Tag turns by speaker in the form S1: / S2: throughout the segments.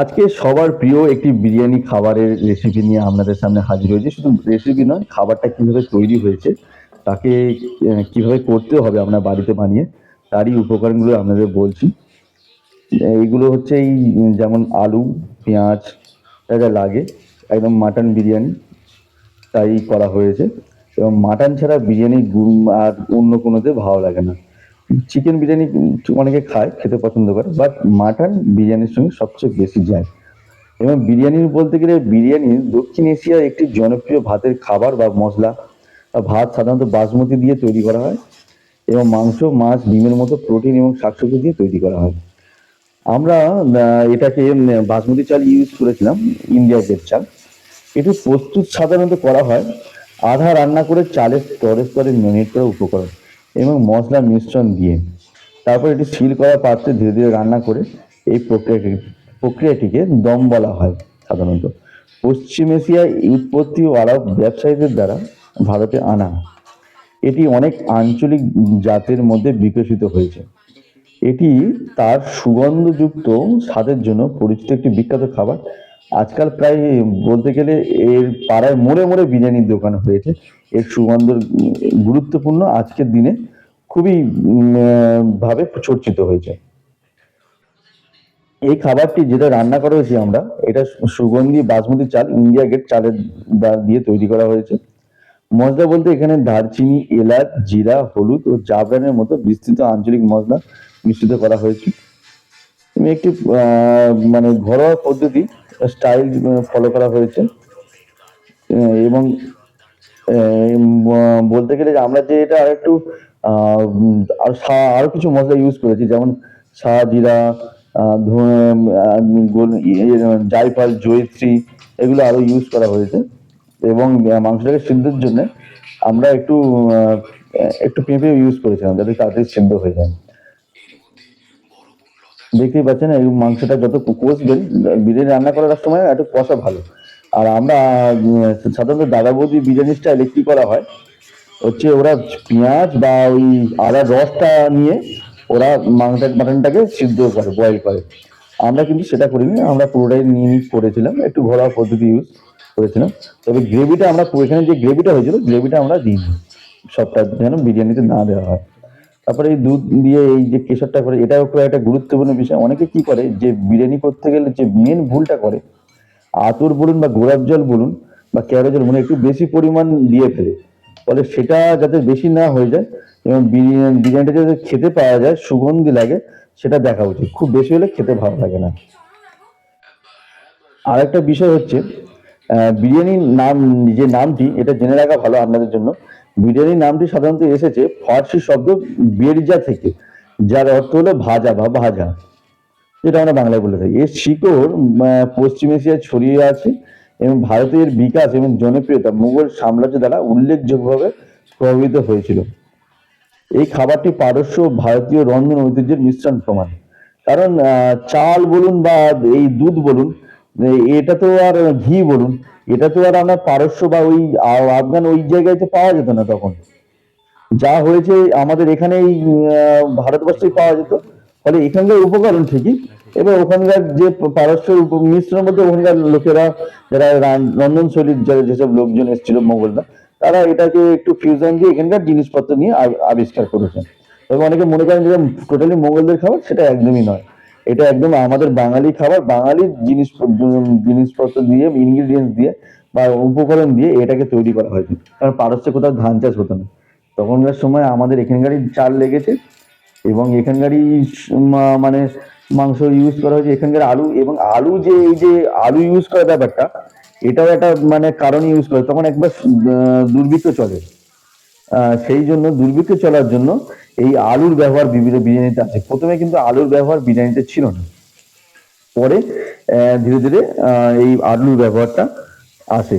S1: আজকে সবার প্রিয় একটি বিরিয়ানি খাবারের রেসিপি নিয়ে আপনাদের সামনে হাজির হয়েছে। শুধু রেসিপি নয়, খাবারটা কীভাবে তৈরি হয়েছে, তাকে কীভাবে করতে হবে আপনার বাড়িতে বানিয়ে, তারই উপকরণগুলো আপনাদের বলছি। এইগুলো হচ্ছে এই, যেমন আলু, পেঁয়াজ, যা লাগে, একদম মাটন বিরিয়ানি, তাই করা হয়েছে। এবং মাটন ছাড়া বিরিয়ানি আর অন্য কোনোতে ভালো লাগে না। চিকেন বিরিয়ানি অনেকে খায়, খেতে পছন্দ করে বাট মাটন বিরিয়ানির সঙ্গে সবচেয়ে বেশি যায়। এবং বিরিয়ানি বলতে গেলে বিরিয়ানি দক্ষিণ এশিয়ার একটি জনপ্রিয় ভাতের খাবার বা মশলা। ভাত সাধারণত বাসমতি দিয়ে তৈরি করা হয় এবং মাংস, মাছ, ডিমের মতো প্রোটিন এবং শাকসবজি দিয়ে তৈরি করা হয়। আমরা এটাকে বাসমতি চাল ইউজ করেছিলাম ইন্ডিয়া গেট চাল। এটি প্রস্তুত সাধারণত করা হয় আধা রান্না করে চালের স্তরে স্তরে মেরিনেট করা উপকরণ। এবং মশলা মিশ্রণ দিয়ে। তারপর এটি সিল করা পাত্রে ধীরে ধীরে রান্না করে এই প্রক্রিয়াটি, প্রক্রিয়াটিকে দম বলা হয় সাধারণত। পশ্চিম এশিয়ায় উৎপত্তি ও আরব ব্যবসায়ীদের দ্বারা ভারতে আনা। এটি অনেক আঞ্চলিক জাতের মধ্যে বিকশিত হয়েছে। এটি তার সুগন্ধযুক্ত স্বাদের জন্য পরিচিত একটি বিখ্যাত খাবার আজকাল প্রায় বলতে গেলে এর পাড়ায় মোড়ে মোড়ে বিরিয়ানির দোকান হয়েছে। এর সুগন্ধ গুরুত্বপূর্ণ আজকের দিনে খুবই ভাবে চর্চিত হয়েছে। এই খাবারটি যেটা রান্না করা হয়েছে আমরা, এটা সুগন্ধি বাসমতি চাল, ইন্ডিয়া গেট চালের দিয়ে তৈরি করা হয়েছে। মশলা বলতে এখানে দারচিনি, এলাচ, জিরা, হলুদ ও জাফরানের মতো বিস্তৃত আঞ্চলিক মশলা মিশ্রিত করা হয়েছে। একটি মানে ঘরোয়া পদ্ধতি স্টাইল ফলো করা হয়েছে। এবং বলতে গেলে যে আমরা যে এটা আর একটু আহ, আর সা- আরও কিছু মশলা ইউজ করেছি যেমন শাহ জিরা গোল- ইয়ে, জায়ফল জয়িত্রী এগুলো আরও ইউজ করা হয়েছে। এবং মাংসটাকে সিদ্ধের জন্য আমরা একটু একটু পেঁপে ইউজ করেছিলাম যাতে তাড়াতাড়ি সিদ্ধ হয়ে যায়। দেখতেই পাচ্ছেন, এই মাংসটা যত কষবেন বিরিয়ানি রান্না করার সময় একটু কষা ভালো। আর আমরা সাধারণত দাদা বৌদি বিরিয়ানি স্টাইলে কি করা হয়। হচ্ছে ওরা পেঁয়াজ বা ওই আদার রসটা নিয়ে ওরা মাংস, মাটনটাকে সিদ্ধ করে বয়েল করে। আমরা কিন্তু সেটা করিনি, আমরা পুরোটাই নিয়ে নিয়ে করেছিলাম, একটু ঘরোয়া পদ্ধতি ইউজ করেছিলাম। তবে গ্রেভিটা আমরা এখানে যে গ্রেভিটা হয়েছিল গ্রেভিটা আমরা দিইনি। সবটা যেন বিরিয়ানিতে না দেওয়া হয়। তারপরে এই দুধ দিয়ে এই যে কেশরটা করে, এটাও খুব একটা গুরুত্বপূর্ণ বিষয়। অনেকে কি করে, যে বিরিয়ানি করতে গেলে যে মেন ভুলটা করে, আতর বলুন বা গোলাপ জল বলুন বা ক্যারো জল বলুন, একটু বেশি পরিমাণ দিয়ে ফেলে। ফলে সেটা যাতে বেশি না হয়ে যায় এবং বিরিয়ানি, বিরিয়ানিটা যাতে খেতে পাওয়া যায়, সুগন্ধি লাগে, সেটা দেখা উচিত। খুব বেশি হলে খেতে ভালো লাগে না। আর একটা বিষয় হচ্ছে বিরিয়ানির নাম, যে নামটি, এটা জেনে রাখা ভালো আপনাদের জন্য। বিরিয়ানির নামটি সাধারণত এসেছে ফার্সি শব্দ বেরজা থেকে, যার অর্থ হলো ভাজা বা ভাজা, যেটা আমরা বাংলায় বলে থাকি। এর শিকড় পশ্চিম এশিয়ায় ছড়িয়ে আছে এবং ভারতের বিকাশ এবং জনপ্রিয়তা, মুঘল সাম্রাজ্য দ্বারা উল্লেখযোগ্যভাবে প্রভাবিত হয়েছিল। এই খাবারটি পারস্য ভারতীয় রন্ধন ঐতিহ্যের মিশ্রণ প্রমাণ। কারণ চাল বলুন বা এই দুধ বলুন এটা তো আর ঘি বলুন, এটা তো আর আমরা পারস্য বা ওই আফগান ওই জায়গায় তো পাওয়া যেত না তখন। যা হয়েছে আমাদের এখানে ভারতবর্ষেই পাওয়া যেত। ফলে এখানকার উপকরণ ঠিকই, এবার ওখানকার যে পারস্য মিশ্রণের মধ্যে ওখানকার লোকেরা যারা রান- রন্ধনশৈলীর যারা যেসব লোকজন এসেছিল মোগলরা, তারা এটাকে একটু ফিউশন দিয়ে এখানকার জিনিসপত্র নিয়ে আবিষ্কার করেছেন। তবে অনেকে মনে করেন যে টোটালি মোগলদের খাবার, সেটা একদমই নয়। এটা একদম আমাদের বাঙালি খাবার বাঙালির জিনিস জিনিসপত্র দিয়ে ইনগ্রিডিয়েন্টস দিয়ে বা উপকরণ দিয়ে এটাকে তৈরি করা হয়েছে কারণ পারস্যে কোথাও ধান চাষ হতো না। তখনকার সময় আমাদের এখানকারই চাল লেগেছে এবং এখানকারই মানে মাংস ইউজ করা হয়েছে। এখানকার আলু এবং আলু যে, এই যে আলু ইউজ করা ব্যাপারটা, এটাও একটা মানে কারণ ইউজ করে তখন একবার দুর্ভিক্ষ চলে। সেই জন্য দুর্ভিক্ষ চলার জন্য এই আলুর ব্যবহার বিভিন্ন বিরিয়ানিতে আছে। প্রথমে কিন্তু আলুর ব্যবহার বিরিয়ানিতে ছিল না। পরে ধীরে ধীরে এই আলুর ব্যবহারটা আসে।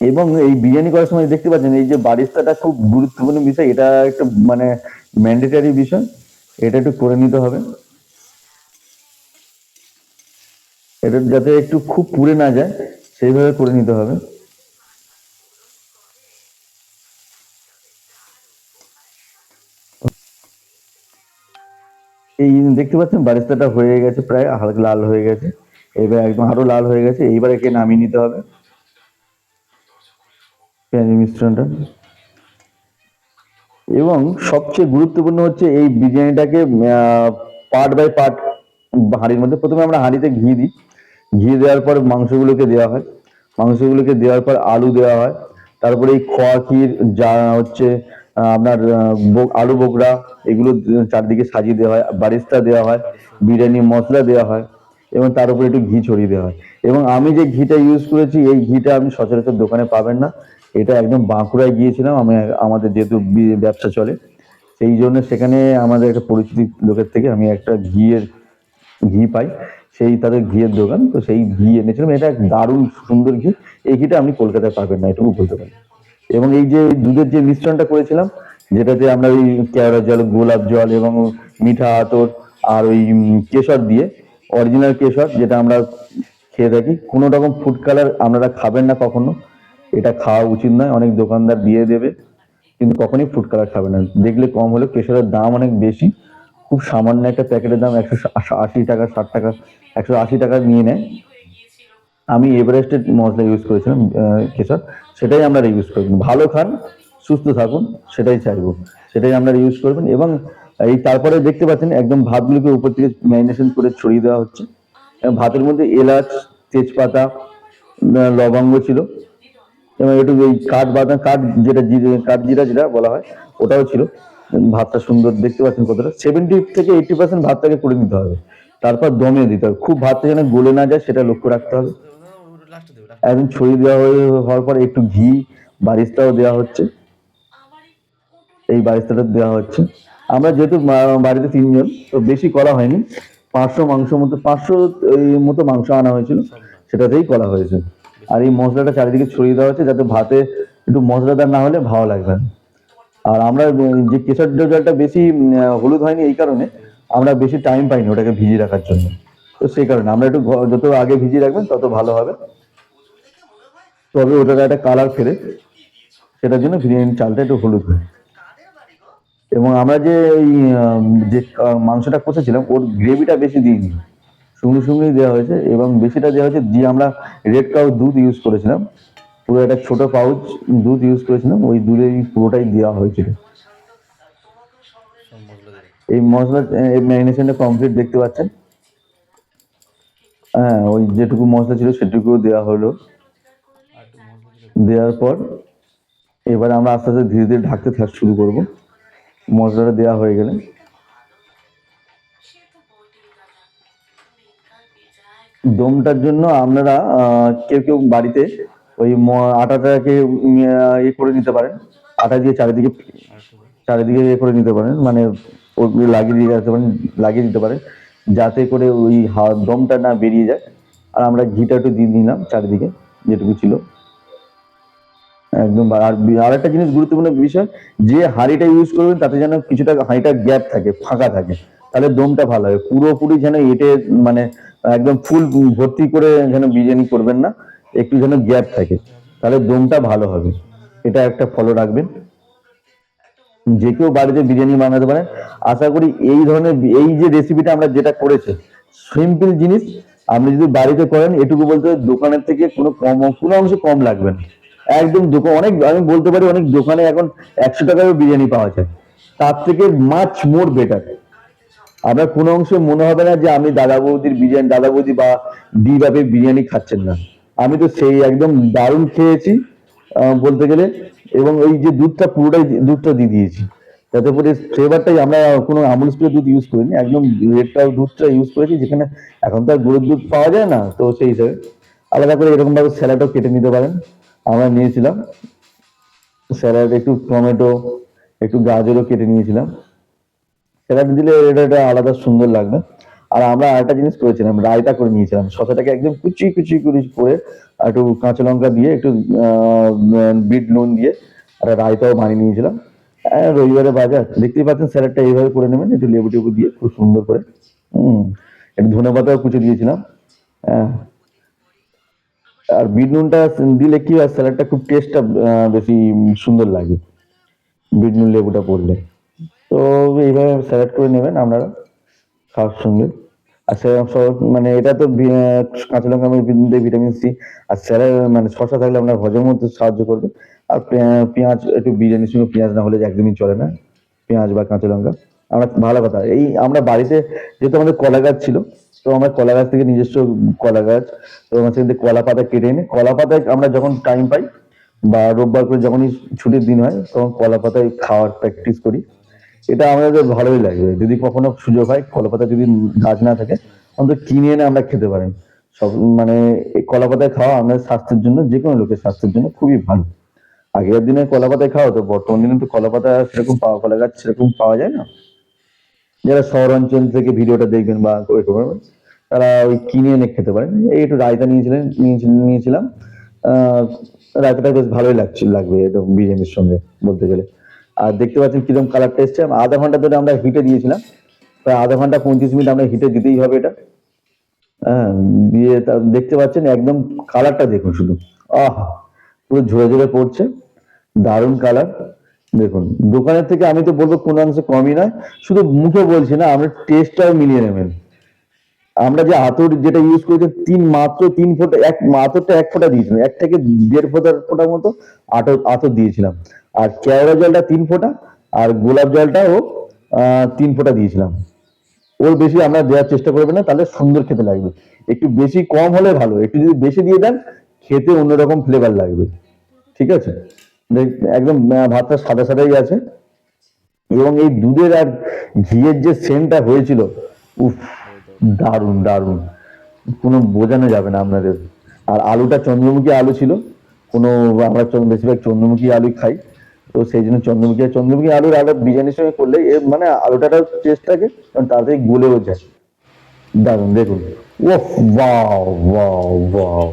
S1: এবং এই বিরিয়ানি করার সময় দেখতে পাচ্ছেন, এই যে বারিস্তাটা খুব গুরুত্বপূর্ণ বিষয়, এটা একটা মানে ম্যান্ডেটারি বিষয়, এটা একটু করে নিতে হবে। এটা যাতে একটু খুব পুড়ে না যায়, সেইভাবে করে নিতে হবে। এই দেখতে পাচ্ছেন বারিস্তাটা হয়ে গেছে প্রায়, হালকা লাল হয়ে গেছে। এবার একদম আরও লাল হয়ে গেছে, এইবার একে নামিয়ে নিতে হবে। পেঁয়াজের মিশ্রণটা। এবং সবচেয়ে গুরুত্বপূর্ণ হচ্ছে এই বিরিয়ানিটাকে পার্ট বাই পার্ট হাঁড়ির মধ্যে। প্রথমে আমরা হাঁড়িতে ঘি দিই। ঘি দেওয়ার পর মাংসগুলোকে দেওয়া হয়। মাংসগুলোকে দেওয়ার পর আলু দেওয়া হয়। তারপরে এই খোয়া ক্ষীর, যা হচ্ছে আপনার আলু বোকরা এগুলো চারদিকে সাজিয়ে দেওয়া হয়, বারিস্তা দেওয়া হয়, বিরিয়ানি মশলা দেওয়া হয়, এবং তার উপরে একটু ঘি ছড়িয়ে দেওয়া হয়। এবং আমি যে ঘিটা ইউজ করেছি, এই ঘিটা আপনি সচরাচর দোকানে পাবেন না। এটা একদম বাঁকুড়ায় গিয়েছিলাম, আমি, আমাদের যেহেতু ব্যবসা চলে। সেই জন্য সেখানে আমাদের একটা পরিচিতি লোকের থেকে আমি একটা ঘিয়ের, ঘি পাই। সেই তাদের ঘিয়ের দোকান, তো সেই ঘি এনেছিলাম। এটা দারুণ সুন্দর ঘি। এই ঘিটা আপনি কলকাতায় পাবেন না, এটুকু বলতে পারি এবং এই যে দুধের যে মিশ্রণটা করেছিলাম, যেটাতে আমরা ওই কেওড়া জল, গোলাপ জল এবং মিঠা আতর আর ওই কেশর দিয়ে অরিজিনাল কেশর যেটা আমরা খেয়ে থাকি, কোনো রকম ফুড কালার আপনারা খাবেন না কখনো। এটা খাওয়া উচিত নয়, অনেক দোকানদার দিয়ে দেবে, কিন্তু কখনোই ফুড কালার খাবে না। দেখলে কম হলেও কেশরের দাম অনেক বেশি, খুব সামান্য একটা প্যাকেটের দাম একশো আশি টাকা, ষাট টাকা, একশো আশি টাকা নিয়ে নেয়। আমি এভারেস্টের মশলা ইউজ করেছিলাম কেশর। সেটাই আমরা ইউজ করবেন ভালো খান, সুস্থ থাকুন, সেটাই চাইব। সেটাই আপনারা ইউজ করবেন এবং এই তারপরে দেখতে পাচ্ছেন একদম ভাতগুলোকে উপর থেকে ম্যারিনেশন করে ছড়িয়ে দেওয়া হচ্ছে। ভাতের মধ্যে এলাচ, তেজপাতা লবঙ্গ ছিল। এবং একটু এই কাঠ বাদাম, কাঠ যেটা কাঠ জিরা যেটা বলা হয়, ওটাও ছিল। ভাতটা সুন্দর দেখতে পাচ্ছেন কতটা। সেভেন্টি থেকে এইটি পার্সেন্ট ভাতটাকে করে নিতে হবে। তারপর দমে দিতে হবে। খুব ভাতটা যেন গলে না যায়, সেটা লক্ষ্য রাখতে হবে। একদম ছড়িয়ে দেওয়া হয়ে হওয়ার পর একটু ঘি, বারিস্তাও দেওয়া হচ্ছে। এই বারিস্তাটা দেওয়া হচ্ছে। আমরা যেহেতু বাড়িতে তিনজন, তো বেশি করা হয়নি। পাঁচশো মাংস মতো, পাঁচশো মতো মাংস আনা হয়েছিল, সেটাতেই করা হয়েছে। আর এই মশলাটা চারিদিকে ছড়িয়ে দেওয়া হচ্ছে, যাতে ভাতে একটু মশলাদার না হলে ভালো লাগবে আর আমরা যে কেশর জলটা বেশি হলুদ হয়নি এই কারণে, আমরা বেশি টাইম পাইনি ওটাকে ভিজিয়ে রাখার জন্য। তো সেই কারণে আমরা একটু যত আগে ভিজিয়ে রাখবেন, তত ভালো হবে। তবে ওটার একটা কালার ফেরে সেটার জন্য বিরিয়ানির চালটা একটু হলুদ হয়। এবং আমরা যে আম, যে মাংসটা কষেছিলাম ওর গ্রেভিটা বেশি দিইনি। শুকনো শুকনোই দেওয়া হয়েছে এবং বেশিটা দেওয়া হয়েছে যে আমরা রেড কাউ দুধ ইউজ করেছিলাম। পুরো একটা ছোট পাউচ দুধ ইউজ করেছিলাম ওই দুধের পুরোটাই দেওয়া হয়েছিল। এই মশলা ম্যারিনেশনটা কমপ্লিট দেখতে পাচ্ছেন? হ্যাঁ ওই যেটুকু মশলা ছিল সেটুকু দেওয়া হলো। দেওয়ার পর এবার আমরা আস্তে আস্তে ধীরে ধীরে ঢাকতে থাক শুরু করব। মশলাটা দেওয়া হয়ে গেলে। দমটার জন্য আপনারা কেউ কেউ বাড়িতে ওই আটাটাকে ইয়ে করে নিতে পারেন। আটা দিয়ে চারিদিকে চারিদিকে ইয়ে করে নিতে পারেন। মানে ওগুলো লাগিয়ে দিয়ে যেতে পারেন, লাগিয়ে দিতে পারেন। যাতে করে ওই হাওয়া দমটা না বেরিয়ে যায়। আর আমরা ঘিটা একটু দিয়ে দিলাম চারিদিকে, যেটুকু ছিল। একদম। আর আর একটা জিনিস গুরুত্বপূর্ণ বিষয়, যে হাঁড়িটা ইউজ করবেন, তাতে যেন কিছুটা হাঁড়িটা গ্যাপ থাকে, ফাঁকা থাকে। তাহলে দমটা ভালো হবে পুরোপুরি যেন এটে মানে একদম ফুল ভর্তি করে যেন বিরিয়ানি করবেন না, একটু যেন গ্যাপ থাকে। তাহলে দমটা ভালো হবে। এটা একটা ফলো রাখবেন। যে কেউ বাড়িতে বিরিয়ানি বানাতে পারেন। আশা করি এই ধরনের এই যে রেসিপিটা আমরা যেটা করেছি সিম্পল জিনিস, আপনি যদি বাড়িতে করেন, এটুকু বলতে দোকানের থেকে কোনো কম কোনো অংশ কম লাগবে না। একদম দোকান অনেক, আমি বলতে পারি অনেক দোকানে এখন একশো টাকারও বিরিয়ানি পাওয়া যায়। তার থেকে মাছ মোর বেটার আপনার কোনো অংশে মনে হবে না যে আমি দাদা বৌদির বিরিয়ানি, দাদা বৌদি বা ডি বাপের বিরিয়ানি খাচ্ছেন না। আমি তো সেই একদম দারুণ খেয়েছি বলতে গেলে। এবং এই যে দুধটা পুরোটাই, দুধটা দিয়ে দিয়েছি। যাতে করে ফ্লেভারটাই আমরা কোনো আমুল স্প্রে দুধ ইউজ করিনি, একদম রেডটা দুধটা ইউজ করেছি, যেখানে এখন তো আর গরুর দুধ পাওয়া যায় না, তো সেই হিসাবে আলাদা করে এরকমভাবে স্যালাডও কেটে নিতে পারেন। আমরা নিয়েছিলাম। স্যালাড একটু টমেটো একটু গাজরও কেটে নিয়েছিলাম। স্যালাড দিলে এটা আলাদা সুন্দর লাগবে। আর আমরা আরেকটা জিনিস করেছিলাম রায়তা করে নিয়েছিলাম। শসাটাকে একদম কুচি কুচি কুচি করে একটু কাঁচা লঙ্কা দিয়ে একটু বিট নুন দিয়ে একটা রায়তাও বানিয়ে নিয়েছিলাম। আহ, রবিবারে বাজার। দেখতেই পাচ্ছেন স্যালাডটা এইভাবে করে নেবেন একটু লেবু টেবু দিয়ে খুব সুন্দর করে। হুম একটু ধনে পাতাও কুচে দিয়েছিলাম। হ্যাঁ আর বিট নুনটা দিলে কি হয়, স্যালাডটা খুব টেস্টটা বেশি সুন্দর লাগে বিট নুন লেবুটা পড়লে। তো এইভাবে স্যালাড করে নেবেন আপনারা, খাওয়ার সঙ্গে। আর সে সব- মানে এটা তো কাঁচা লঙ্কা মধ্যে ভিটামিন সি আর স্যালাড মানে শসা থাকলে আপনার হজম হতে সাহায্য করবে। আর পেঁয়াজ, একটু বিরিয়ানির সঙ্গে পেঁয়াজ না হলে একদমই চলে না, পেঁয়াজ বা কাঁচা লঙ্কা। আমরা ভালো কথা। এই আমরা বাড়িতে যেহেতু আমাদের কলা গাছ ছিল, তো আমরা কলা গাছ থেকে নিজস্ব কলা গাছ, তো আমার সেখান থেকে কলা পাতা কেটে এনে, কলা পাতায় আমরা যখন টাইম পাই বা রোববার করে যখনই ছুটির দিন হয়, তখন কলা পাতায় খাওয়ার প্র্যাকটিস করি। এটা আমাদের ভালোই লাগবে যদি কখনো সুযোগ হয়, কলা পাতা যদি গাছ না থাকে, অন্তত কিনে এনে আমরা খেতে পারি। সব মানে কলা পাতায় খাওয়া আমাদের স্বাস্থ্যের জন্য যে কোনো লোকের স্বাস্থ্যের জন্য খুবই ভালো। আগের দিনে কলা পাতায় খাওয়া তো বর্তমান দিনে তো কলা পাতা সেরকম পাওয়া, কলা গাছ সেরকম পাওয়া যায় না। যারা শহর অঞ্চল থেকে ভিডিওটা দেখবেন বা ওই করবেন তারা ওই কিনে এনে খেতে পারেন। এই একটু রায়তা নিয়েছিলেন নিয়েছিল- নিয়েছিলাম। রায়তাটা বেশ ভালোই লাগছিল লাগবে একদম বিরিয়ানির সঙ্গে বলতে গেলে। আর দেখতে পাচ্ছেন কীরকম কালারটা এসছে। আধা ঘণ্টা ধরে আমরা হিটে দিয়েছিলাম। প্রায় আধা ঘণ্টা, পঁয়ত্রিশ মিনিট আমরা হিটে দিতেই হবে এটা। হ্যাঁ দিয়ে দেখতে পাচ্ছেন একদম কালারটা দেখুন শুধু। আহ, পুরো ঝরে ঝরে পড়ছে। দারুণ কালার। দেখুন দোকানের থেকে আমি তো বলব কোনো অংশে কমই নয় শুধু মুখে বলছি না আমরা টেস্টটাও মিলিয়ে নেবেন। আমরা যে আতর যেটা ইউজ করেছি তিন মাত্র তিন ফোঁটা এক আতরটা এক ফোঁটা দিয়েছিলাম এক থেকে দেড় ফোঁটা ফোঁটার মতো আতর আতর দিয়েছিলাম। আর কেওড়া জলটা তিন ফোঁটা আর গোলাপ জলটাও আহ, তিন ফোঁটা দিয়েছিলাম। ওর বেশি আমরা দেওয়ার চেষ্টা করবে না তাহলে সুন্দর খেতে লাগবে। একটু বেশি কম হলে ভালো একটু যদি বেশি দিয়ে দেন খেতে অন্যরকম ফ্লেভার লাগবে। ঠিক আছে? একদম ভাতটা সাদা সাদাই আছে। এবং এই দুধের আর ঘিয়ের যে সেন্টটা হয়েছিল, উফ, দারুণ দারুণ। কোনো বোঝানো যাবে না আপনাদের। আর আলুটা চন্দ্রমুখী আলু ছিল। কোনো, আমরা বেশিরভাগ চন্দ্রমুখী আলু খাই। তো সেই জন্য চন্দ্রমুখী আর চন্দ্রমুখী আলুর আলু বিরিয়ানির সঙ্গে করলে এর মানে আলুটাটাও টেস্ট থাকে, কারণ তাড়াতাড়ি গলেও যায়। দারুণ, দেখুন। ও ওয়াও ওয়াও ওয়াও।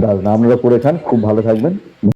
S1: দারুণ, আপনারা করে খান, খুব ভালো থাকবেন।